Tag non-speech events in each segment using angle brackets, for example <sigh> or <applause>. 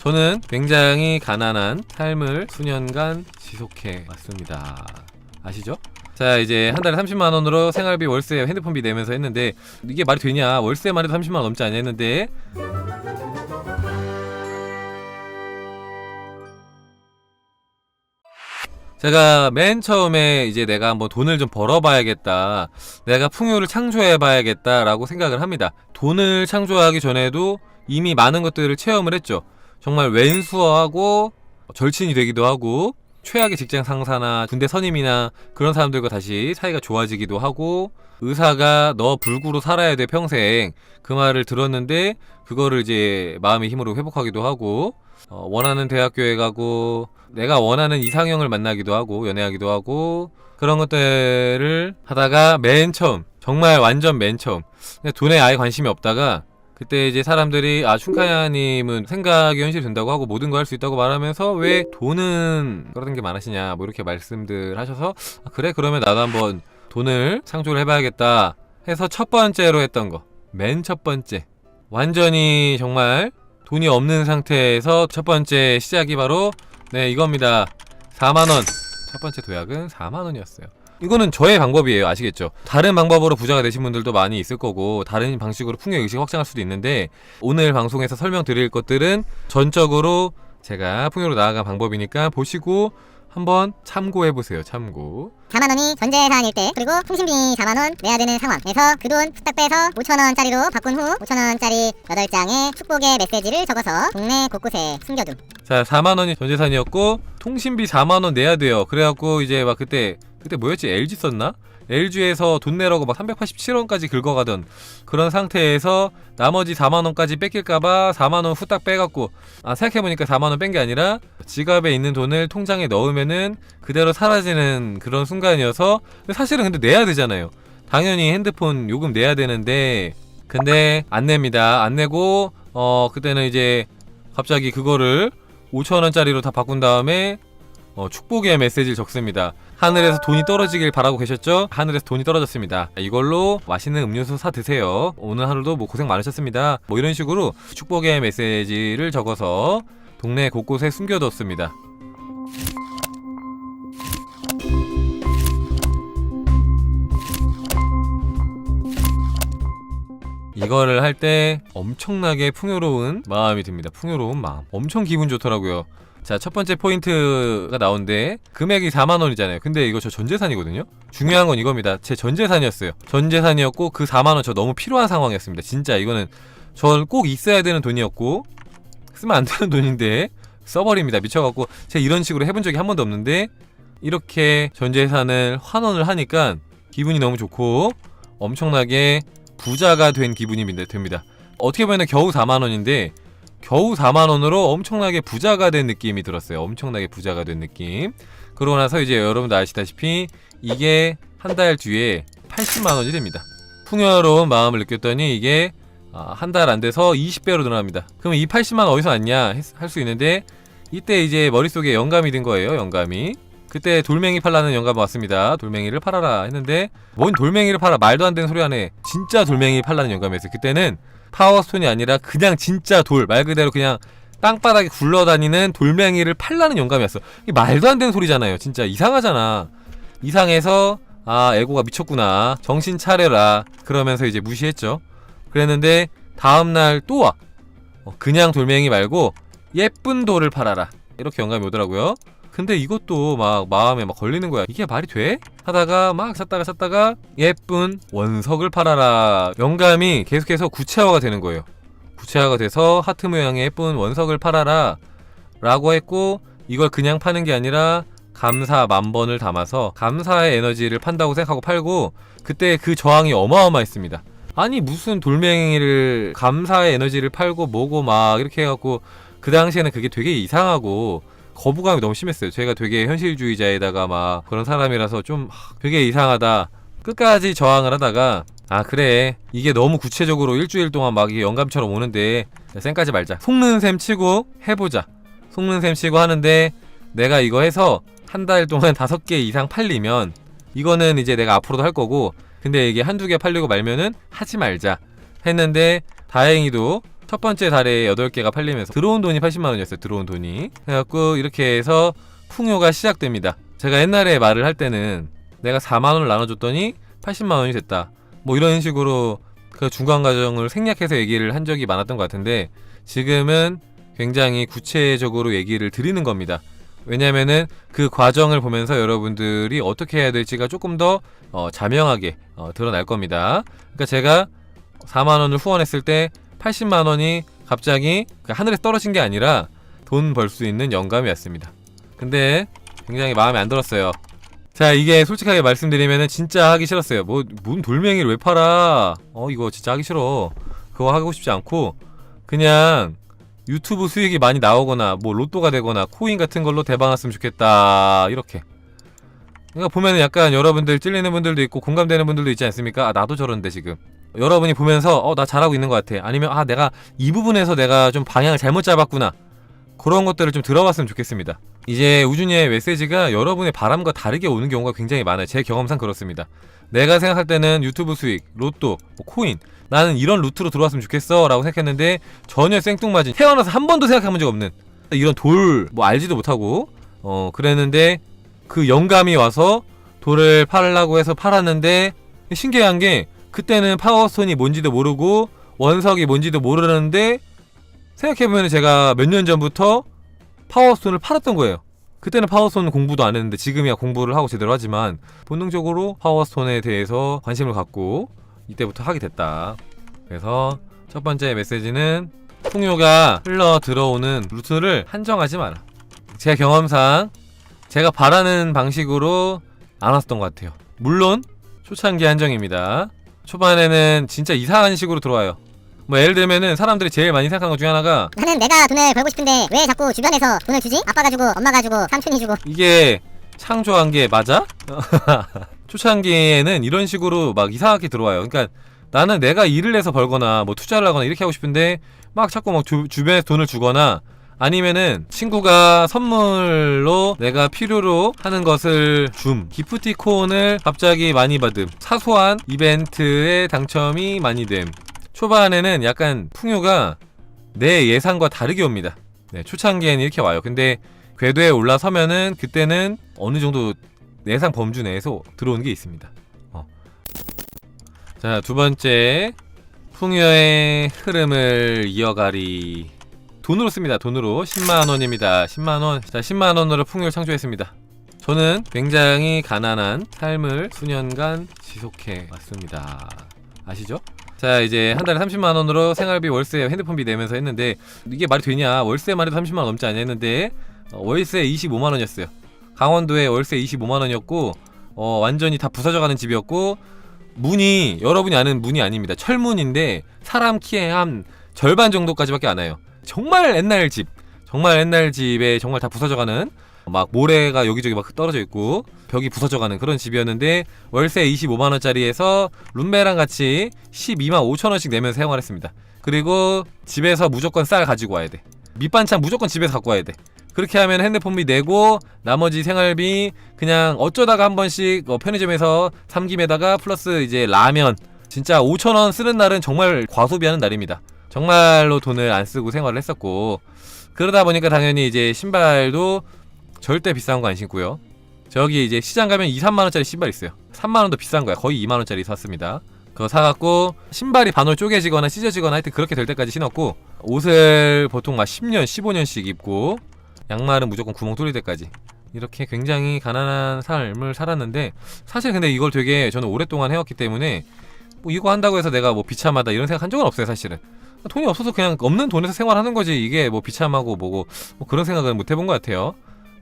저는 굉장히 가난한 삶을 수년간 지속해 왔습니다. 아시죠? 자 이제 한 달에 30만 원으로 생활비, 월세, 핸드폰비 내면서 했는데 이게 말이 되냐? 월세만 해도 30만 원 넘지 않냐 했는데 제가 맨 처음에 이제 내가 한번 돈을 좀 벌어봐야겠다. 내가 풍요를 창조해봐야겠다라고 생각을 합니다. 돈을 창조하기 전에도 이미 많은 것들을 체험을 했죠. 정말 왼수어하고 절친이 되기도 하고 최악의 직장 상사나 군대 선임이나 그런 사람들과 다시 사이가 좋아지기도 하고 의사가 너 불구로 살아야 돼 평생. 그 말을 들었는데 그거를 이제 마음의 힘으로 회복하기도 하고 어, 원하는 대학교에 가고 내가 원하는 이상형을 만나기도 하고 연애하기도 하고 그런 것들을 하다가 맨 처음 정말 완전 맨 처음. 돈에 아예 관심이 없다가 그때 이제 사람들이 아 춘카야님은 생각이 현실이 된다고 하고 모든 거할수 있다고 말하면서 왜 돈은 그런 게 많으시냐 뭐 이렇게 말씀들 하셔서 아, 그래 그러면 나도 한번 돈을 창조를 해봐야겠다 해서 첫 번째로 했던 거. 맨 첫 번째. 완전히 정말 돈이 없는 상태에서 첫 번째 시작이 바로 네 이겁니다. 4만원. 첫 번째 도약은 4만원이었어요 이거는 저의 방법이에요. 아시겠죠? 다른 방법으로 부자가 되신 분들도 많이 있을 거고 다른 방식으로 풍요 의식 확장할 수도 있는데 오늘 방송에서 설명드릴 것들은 전적으로 제가 풍요로 나아간 방법이니까 보시고 한번 참고해 보세요. 참고. 4만 원이 전재산일 때 그리고 통신비 4만 원 내야 되는 상황에서 그 돈 후딱 빼서 5천 원짜리로 바꾼 후 5천 원짜리 8장의 축복의 메시지를 적어서 동네 곳곳에 숨겨둠. 자 4만 원이 전재산이었고 통신비 4만 원 내야 돼요. 그래갖고 이제 막 그때 그때 뭐였지 LG 썼나? LG에서 돈 내라고 막 387원까지 긁어가던 그런 상태에서 나머지 4만원까지 뺏길까봐 4만원 후딱 빼갖고 아 생각해보니까 4만원 뺀 게 아니라 지갑에 있는 돈을 통장에 넣으면은 그대로 사라지는 그런 순간이어서 사실은 근데 내야 되잖아요 당연히 핸드폰 요금 내야 되는데 근데 안 냅니다 안 내고 어 그때는 이제 갑자기 그거를 5천원짜리로 다 바꾼 다음에 어, 축복의 메시지를 적습니다. 하늘에서 돈이 떨어지길 바라고 계셨죠? 하늘에서 돈이 떨어졌습니다. 이걸로 맛있는 음료수 사 드세요. 오늘 하루도 뭐 고생 많으셨습니다. 뭐 이런 식으로 축복의 메시지를 적어서 동네 곳곳에 숨겨뒀습니다. 이거를 할 때 엄청나게 풍요로운 마음이 듭니다. 풍요로운 마음. 엄청 기분 좋더라고요. 자, 첫 번째 포인트가 나온데 금액이 4만 원이잖아요. 근데 이거 저 전재산이거든요. 중요한 건 이겁니다. 제 전재산이었어요. 전재산이었고 그 4만 원 저 너무 필요한 상황이었습니다. 진짜 이거는 전 꼭 있어야 되는 돈이었고 쓰면 안 되는 돈인데 써버립니다. 미쳐갖고 제가 이런 식으로 해본 적이 한 번도 없는데 이렇게 전재산을 환원을 하니까 기분이 너무 좋고 엄청나게 부자가 된 기분이 됩니다. 어떻게 보면 겨우 4만 원인데 겨우 4만 원으로 엄청나게 부자가 된 느낌이 들었어요. 엄청나게 부자가 된 느낌. 그러고 나서 이제 여러분도 아시다시피 이게 한 달 뒤에 80만 원이 됩니다. 풍요로운 마음을 느꼈더니 이게 아, 한달 안 돼서 20배로 늘어납니다. 그러면 이 80만 원 어디서 왔냐 할 수 있는데 이때 이제 머릿속에 영감이 든 거예요. 영감이. 그때 돌멩이 팔라는 영감 왔습니다. 돌멩이를 팔아라 했는데 뭔 돌멩이를 팔아 말도 안 되는 소리 하네. 진짜 돌멩이 팔라는 영감이었어요. 그때는 파워스톤이 아니라 그냥 진짜 돌 말 그대로 그냥 땅바닥에 굴러다니는 돌멩이를 팔라는 영감이었어. 이게 말도 안 되는 소리잖아요. 진짜 이상하잖아. 이상해서 아 에고가 미쳤구나. 정신 차려라. 그러면서 이제 무시했죠. 그랬는데 다음날 또 와. 어, 그냥 돌멩이 말고 예쁜 돌을 팔아라. 이렇게 영감이 오더라고요. 근데 이것도 막 마음에 막 걸리는 거야. 이게 말이 돼? 하다가 막 찾다가 찾다가 예쁜 원석을 팔아라. 영감이 계속해서 구체화가 되는 거예요. 구체화가 돼서 하트 모양의 예쁜 원석을 팔아라. 라고 했고 이걸 그냥 파는 게 아니라 감사 만 번을 담아서 감사의 에너지를 판다고 생각하고 팔고 그때 그 저항이 어마어마했습니다. 아니 무슨 돌멩이를 감사의 에너지를 팔고 뭐고 막 이렇게 해갖고 그 당시에는 그게 되게 이상하고 거부감이 너무 심했어요. 제가 되게 현실주의자에다가 막 그런 사람이라서 좀 하, 되게 이상하다. 끝까지 저항을 하다가 아 그래 이게 너무 구체적으로 일주일 동안 막 이게 영감처럼 오는데 쌩까지 말자. 속는 셈 치고 해보자. 속는 셈 치고 하는데 내가 이거 해서 한 달 동안 <laughs> 다섯 개 이상 팔리면 이거는 이제 내가 앞으로도 할 거고 근데 이게 한두 개 팔리고 말면은 하지 말자 했는데 다행히도 첫 번째 달에 8개가 팔리면서 들어온 돈이 80만 원이었어요. 들어온 돈이. 그래갖고 이렇게 해서 풍요가 시작됩니다. 제가 옛날에 말을 할 때는 내가 4만 원을 나눠줬더니 80만 원이 됐다. 뭐 이런 식으로 그 중간 과정을 생략해서 얘기를 한 적이 많았던 것 같은데 지금은 굉장히 구체적으로 얘기를 드리는 겁니다. 왜냐면은 그 과정을 보면서 여러분들이 어떻게 해야 될지가 조금 더 어, 자명하게 어, 드러날 겁니다. 그러니까 제가 4만 원을 후원했을 때 80만 원이 갑자기 그 하늘에 떨어진 게 아니라 돈 벌 수 있는 영감이었습니다. 근데 굉장히 마음에 안 들었어요. 자 이게 솔직하게 말씀드리면은 진짜 하기 싫었어요. 뭐뭔 돌멩이를 왜 팔아? 어 이거 진짜 하기 싫어. 그거 하고 싶지 않고 그냥 유튜브 수익이 많이 나오거나 뭐 로또가 되거나 코인 같은 걸로 대박 났으면 좋겠다 이렇게. 그러니까 보면은 약간 여러분들 찔리는 분들도 있고 공감되는 분들도 있지 않습니까? 아 나도 저런데 지금. 여러분이 보면서 어 나 잘하고 있는 것 같아. 아니면 아 내가 이 부분에서 내가 좀 방향을 잘못 잡았구나. 그런 것들을 좀 들어봤으면 좋겠습니다. 이제 우준이의 메시지가 여러분의 바람과 다르게 오는 경우가 굉장히 많아요. 제 경험상 그렇습니다. 내가 생각할 때는 유튜브 수익, 로또, 뭐 코인 나는 이런 루트로 들어왔으면 좋겠어 라고 생각했는데 전혀 생뚱맞은 태어나서 한 번도 생각해본 적 없는 이런 돌 뭐 알지도 못하고 어 그랬는데 그 영감이 와서 돌을 팔려고 해서 팔았는데 신기한 게 그때는 파워스톤이 뭔지도 모르고 원석이 뭔지도 모르는데 생각해보면 제가 몇 년 전부터 파워스톤을 팔았던 거예요. 그때는 파워스톤 공부도 안 했는데 지금이야 공부를 하고 제대로 하지만 본능적으로 파워스톤에 대해서 관심을 갖고 이때부터 하게 됐다. 그래서 첫 번째 메시지는 풍요가 흘러 들어오는 루트를 한정하지 마라. 제 경험상 제가 바라는 방식으로 안 왔던 것 같아요. 물론 초창기 한정입니다. 초반에는 진짜 이상한 식으로 들어와요. 뭐 예를 들면은 사람들이 제일 많이 생각하는 것 중에 하나가 나는 내가 돈을 벌고 싶은데 왜 자꾸 주변에서 돈을 주지? 아빠가 주고 엄마가 주고 삼촌이 주고 이게 창조한 게 맞아? <laughs> 초창기에는 이런 식으로 막 이상하게 들어와요. 그러니까 나는 내가 일을 해서 벌거나 뭐 투자를 하거나 이렇게 하고 싶은데 막 자꾸 막 주, 주변에 돈을 주거나 아니면은 친구가 선물로 내가 필요로 하는 것을 줌. 기프티콘을 갑자기 많이 받음. 사소한 이벤트에 당첨이 많이 됨. 초반에는 약간 풍요가 내 예상과 다르게 옵니다. 네, 초창기에는 이렇게 와요. 근데 궤도에 올라서면은 그때는 어느 정도 예상 범주 내에서 들어오는 게 있습니다. 어. 자, 두 번째 풍요의 흐름을 이어가리 돈으로 씁니다. 돈으로 10만 원입니다. 10만 원. 자, 10만 원으로 풍요를 창조했습니다. 저는 굉장히 가난한 삶을 수년간 지속해 왔습니다. 아시죠? 자 이제 한 달에 30만 원으로 생활비, 월세, 핸드폰비 내면서 했는데 이게 말이 되냐? 월세만 해도 30만 원 넘지 않냐 했는데 어, 월세 25만 원이었어요. 강원도에 월세 25만 원이었고 어, 완전히 다 부서져가는 집이었고 문이 여러분이 아는 문이 아닙니다. 철문인데 사람 키의 한 절반 정도까지밖에 안 와요. 정말 옛날 집, 정말 옛날 집에 정말 다 부서져가는 막 모래가 여기저기 막 떨어져 있고 벽이 부서져가는 그런 집이었는데 월세 25만 원짜리에서 룸메랑 같이 12만 5천 원씩 내면서 생활 했습니다. 그리고 집에서 무조건 쌀 가지고 와야 돼. 밑반찬 무조건 집에서 갖고 와야 돼. 그렇게 하면 핸드폰비 내고 나머지 생활비 그냥 어쩌다가 한 번씩 어, 편의점에서 삼김에다가 플러스 이제 라면 진짜 5천 원 쓰는 날은 정말 과소비하는 날입니다. 정말로 돈을 안 쓰고 생활을 했었고 그러다 보니까 당연히 이제 신발도 절대 비싼 거 안 신고요. 저기 이제 시장 가면 2, 3만 원짜리 신발 있어요. 3만 원도 비싼 거야. 거의 2만 원짜리 샀습니다. 그거 사갖고 신발이 반으로 쪼개지거나 찢어지거나 하여튼 그렇게 될 때까지 신었고 옷을 보통 막 10년, 15년씩 입고 양말은 무조건 구멍 뚫릴 때까지 이렇게 굉장히 가난한 삶을 살았는데 사실 근데 이걸 되게 저는 오랫동안 해왔기 때문에 뭐 이거 한다고 해서 내가 뭐 비참하다 이런 생각 한 적은 없어요 사실은 돈이 없어서 그냥 없는 돈에서 생활하는 거지 이게 뭐 비참하고 뭐고 뭐 그런 생각은 못 해본 것 같아요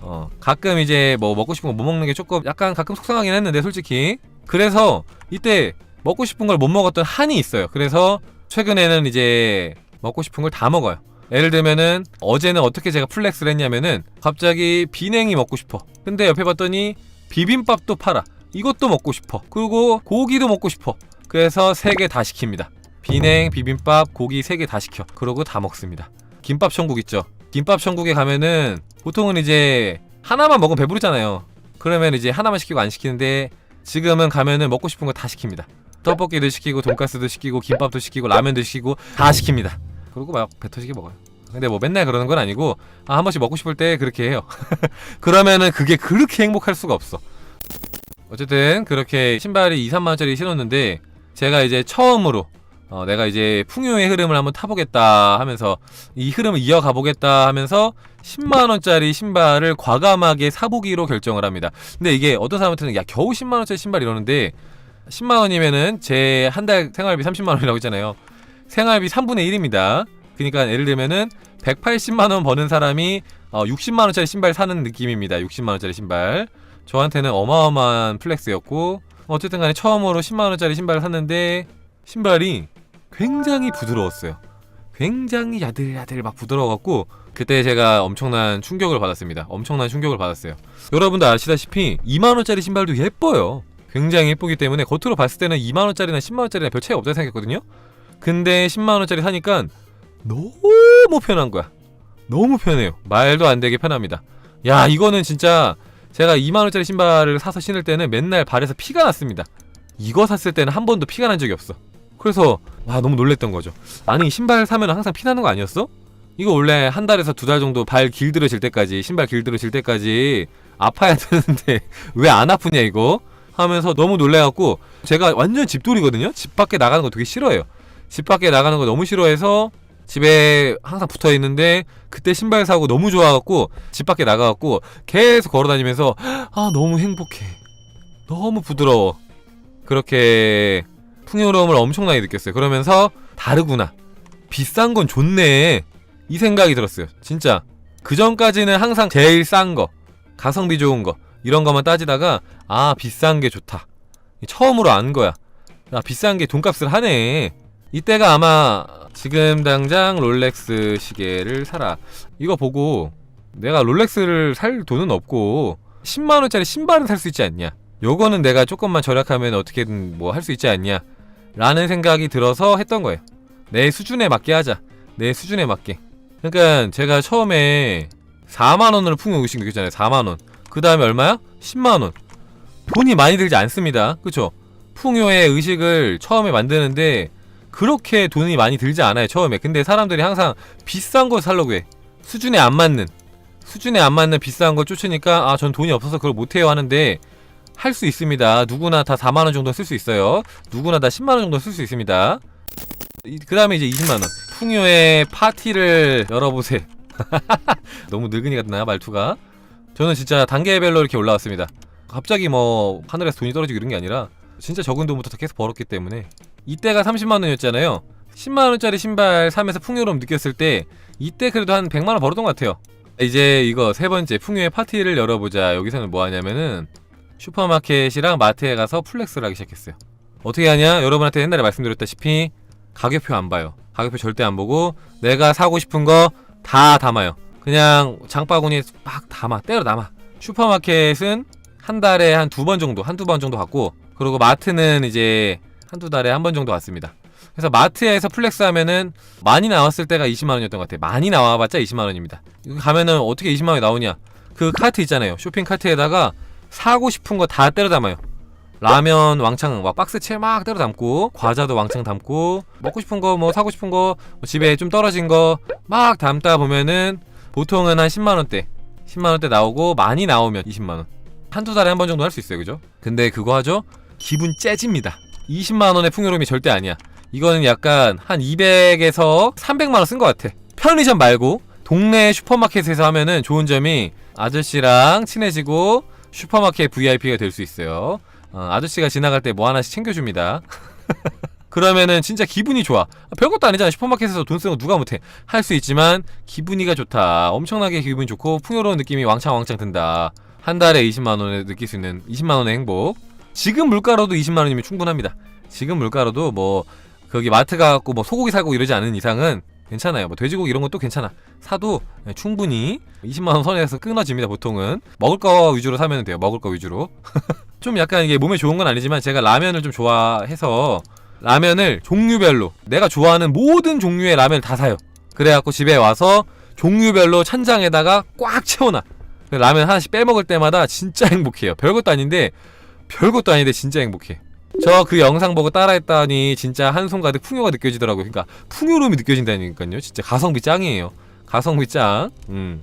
어 가끔 이제 뭐 먹고 싶은 거 못 먹는 게 조금 약간 가끔 속상하긴 했는데 솔직히 그래서 이때 먹고 싶은 걸 못 먹었던 한이 있어요 그래서 최근에는 이제 먹고 싶은 걸 다 먹어요 예를 들면은 어제는 어떻게 제가 플렉스를 했냐면은 갑자기 비냉이 먹고 싶어. 근데 옆에 봤더니 비빔밥도 팔아. 이것도 먹고 싶어. 그리고 고기도 먹고 싶어. 그래서 세 개 다 시킵니다. 비냉, 비빔밥, 고기 세개다 시켜. 그러고 다 먹습니다. 김밥 천국 있죠. 김밥 천국에 가면은 보통은 이제 하나만 먹으면 배부르잖아요. 그러면 이제 하나만 시키고 안 시키는데 지금은 가면은 먹고 싶은 거 다 시킵니다. 떡볶이도 시키고 돈가스도 시키고 김밥도 시키고 라면도 시키고 다 시킵니다. 그러고 막 배 터지게 먹어요. 근데 뭐 맨날 그러는 건 아니고 아, 한 번씩 먹고 싶을 때 그렇게 해요. <laughs> 그러면은 그게 그렇게 행복할 수가 없어. 어쨌든 그렇게 신발이 2, 3만 원짜리 신었는데 제가 이제 처음으로 어, 내가 이제 풍요의 흐름을 한번 타보겠다 하면서 이 흐름을 이어가 보겠다 하면서 10만 원짜리 신발을 과감하게 사보기로 결정을 합니다. 근데 이게 어떤 사람한테는 야 겨우 10만 원짜리 신발 이러는데 10만 원이면은 제 한 달 생활비 30만 원이라고 했잖아요. 생활비 3분의 1입니다. 그러니까 예를 들면은 180만 원 버는 사람이 어, 60만 원짜리 신발 사는 느낌입니다. 60만 원짜리 신발. 저한테는 어마어마한 플렉스였고 어쨌든 간에 처음으로 10만 원짜리 신발을 샀는데 신발이 굉장히 부드러웠어요. 굉장히 야들야들 막 부드러워갖고 그때 제가 엄청난 충격을 받았습니다. 엄청난 충격을 받았어요. 여러분도 아시다시피 2만 원짜리 신발도 예뻐요. 굉장히 예쁘기 때문에 겉으로 봤을 때는 2만 원짜리나 10만 원짜리나 별 차이 없다고 생각했거든요. 근데 10만 원짜리 사니까 너무 편한 거야. 너무 편해요. 말도 안 되게 편합니다. 야 이거는 진짜 제가 2만 원짜리 신발을 사서 신을 때는 맨날 발에서 피가 났습니다. 이거 샀을 때는 한 번도 피가 난 적이 없어. 그래서 와 너무 놀랬던 거죠. 아니 신발 사면 항상 피 나는 거 아니었어? 이거 원래 한 달에서 두 달 정도 발 길들여질 때까지 신발 길들여질 때까지 아파야 <laughs> 되는데 왜 안 아프냐 이거 하면서 너무 놀래갖고 제가 완전 집돌이거든요. 집 밖에 나가는 거 되게 싫어해요. 집 밖에 나가는 거 너무 싫어해서 집에 항상 붙어 있는데 그때 신발 사고 너무 좋아갖고 집 밖에 나가갖고 계속 걸어다니면서 아 너무 행복해. 너무 부드러워. 그렇게 풍요로움을 엄청나게 느꼈어요. 그러면서 다르구나. 비싼 건 좋네. 이 생각이 들었어요. 진짜. 그 전까지는 항상 제일 싼 거, 가성비 좋은 거, 이런 거만 따지다가, 아, 비싼 게 좋다. 처음으로 안 거야. 아, 비싼 게 돈값을 하네. 이때가 아마 지금 당장 롤렉스 시계를 사라. 이거 보고 내가 롤렉스를 살 돈은 없고 10만원짜리 신발은 살 수 있지 않냐. 요거는 내가 조금만 절약하면 어떻게든 뭐 할 수 있지 않냐. 라는 생각이 들어서 했던 거예요. 내 수준에 맞게 하자. 내 수준에 맞게. 그러니까 제가 처음에 4만 원으로 풍요 의식 느꼈잖아요. 4만 원. 그 다음에 얼마야? 10만 원. 돈이 많이 들지 않습니다. 그쵸? 풍요의 의식을 처음에 만드는데 그렇게 돈이 많이 들지 않아요. 처음에. 근데 사람들이 항상 비싼 걸 살려고 해. 수준에 안 맞는. 수준에 안 맞는 비싼 걸 쫓으니까 아, 전 돈이 없어서 그걸 못 해요 하는데 할 수 있습니다. 누구나 다 4만 원 정도 쓸 수 있어요. 누구나 다 10만 원 정도 쓸 수 있습니다. 그 다음에 이제 20만 원. 풍요의 파티를 열어보세요. <laughs> 너무 늙은이 같나 말투가? 저는 진짜 단계별로 이렇게 올라왔습니다. 갑자기 뭐 하늘에서 돈이 떨어지고 이런 게 아니라 진짜 적은 돈부터 계속 벌었기 때문에 이때가 30만 원이었잖아요. 10만 원짜리 신발 사면서 풍요로움 느꼈을 때 이때 그래도 한 100만 원 벌었던 것 같아요. 이제 이거 세 번째 풍요의 파티를 열어보자. 여기서는 뭐 하냐면은 슈퍼마켓이랑 마트에 가서 플렉스를 하기 시작했어요. 어떻게 하냐? 여러분한테 옛날에 말씀드렸다시피 가격표 안 봐요. 가격표 절대 안 보고 내가 사고 싶은 거 다 담아요. 그냥 장바구니에 막 담아 때려 담아. 슈퍼마켓은 한 달에 한 두 번 정도, 한두 번 정도 갔고 그리고 마트는 이제 한두 달에 한 번 정도 갔습니다. 그래서 마트에서 플렉스 하면은 많이 나왔을 때가 20만 원이었던 것 같아요. 많이 나와봤자 20만 원입니다. 가면은 어떻게 20만 원이 나오냐? 그 카트 있잖아요. 쇼핑 카트에다가 사고 싶은 거 다 때려 담아요. 라면 왕창 막 박스 채 막 때려 담고 과자도 왕창 담고 먹고 싶은 거 뭐 사고 싶은 거 뭐 집에 좀 떨어진 거 막 담다 보면은 보통은 한 10만 원대 10만 원대 나오고 많이 나오면 20만 원 한두 달에 한 번 정도 할 수 있어요 그죠? 근데 그거 하죠? 기분 째집니다 20만 원의 풍요로움이 절대 아니야 이거는 약간 한 200에서 300만 원 쓴 것 같아 편의점 말고 동네 슈퍼마켓에서 하면은 좋은 점이 아저씨랑 친해지고 슈퍼마켓 VIP가 될 수 있어요 어, 아저씨가 지나갈 때 뭐 하나씩 챙겨줍니다. <laughs> 그러면은 진짜 기분이 좋아. 별것도 아니잖아. 슈퍼마켓에서 돈 쓰는 거 누가 못해. 할 수 있지만 기분이가 좋다. 엄청나게 기분이 좋고 풍요로운 느낌이 왕창왕창 든다. 한 달에 20만 원에 느낄 수 있는 20만 원의 행복. 지금 물가로도 20만 원이면 충분합니다. 지금 물가로도 뭐 거기 마트 가고 뭐 소고기 사고 이러지 않은 이상은 괜찮아요. 뭐 돼지고기 이런 것도 괜찮아. 사도 네, 충분히 20만 원 선에서 끊어집니다. 보통은 먹을 거 위주로 사면 돼요. 먹을 거 위주로. <laughs> 좀 약간 이게 몸에 좋은 건 아니지만 제가 라면을 좀 좋아해서 라면을 종류별로 내가 좋아하는 모든 종류의 라면을 다 사요. 그래갖고 집에 와서 종류별로 찬장에다가 꽉 채워놔. 라면 하나씩 빼먹을 때마다 진짜 행복해요. 별것도 아닌데 별것도 아닌데 진짜 행복해. 저 그 영상 보고 따라했다니 진짜 한손 가득 풍요가 느껴지더라고요. 그러니까 풍요로움이 느껴진다니까요. 진짜 가성비 짱이에요. 가성비 짱. 음.